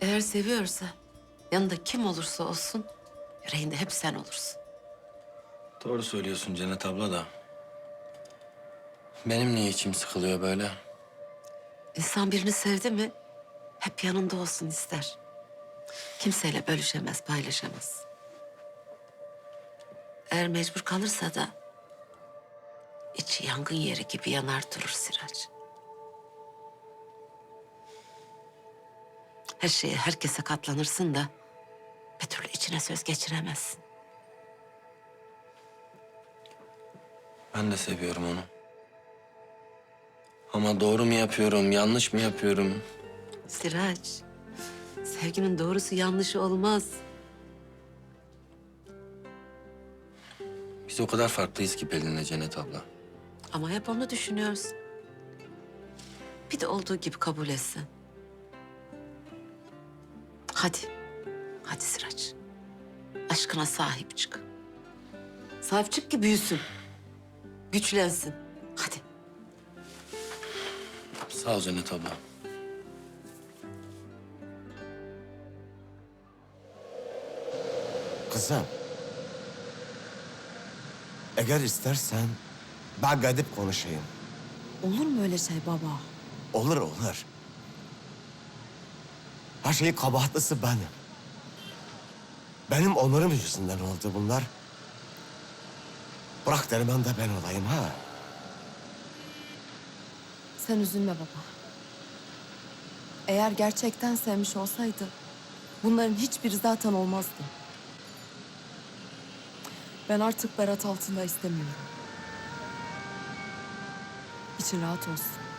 Eğer seviyorsa yanında kim olursa olsun yüreğinde hep sen olursun. Doğru söylüyorsun Cennet abla da. Benim niye içim sıkılıyor böyle? İnsan birini sevdi mi hep yanında olsun ister. Kimseyle bölüşemez, paylaşamaz. Eğer mecbur kalırsa da içi yangın yeri gibi yanar durur Sirac. Her şeye, herkese katlanırsın da bir türlü içine söz geçiremezsin. Ben de seviyorum onu. Ama doğru mu yapıyorum, yanlış mı yapıyorum? Sirac, sevginin doğrusu yanlışı olmaz. Biz o kadar farklıyız ki Pelin'le Cennet abla. Ama hep onu düşünüyorsun. Bir de olduğu gibi kabul etsen. Hadi. Hadi Sıraç. Aşkına sahip çık. Sahip çık ki büyüsün. Güçlensin. Hadi. Sağ ol Cennet abla. Kızım. Eğer istersen ben gidip konuşayım. Olur mu öyle şey baba? Olur olur. Her şeyin kabahatlısı benim. Benim onurum yüzünden oldu bunlar. Bırak derman da ben olayım ha. Sen üzülme baba. Eğer gerçekten sevmiş olsaydı bunların hiçbiri zaten olmazdı. Ben artık Berat altında istemiyorum. İçin rahat olsun.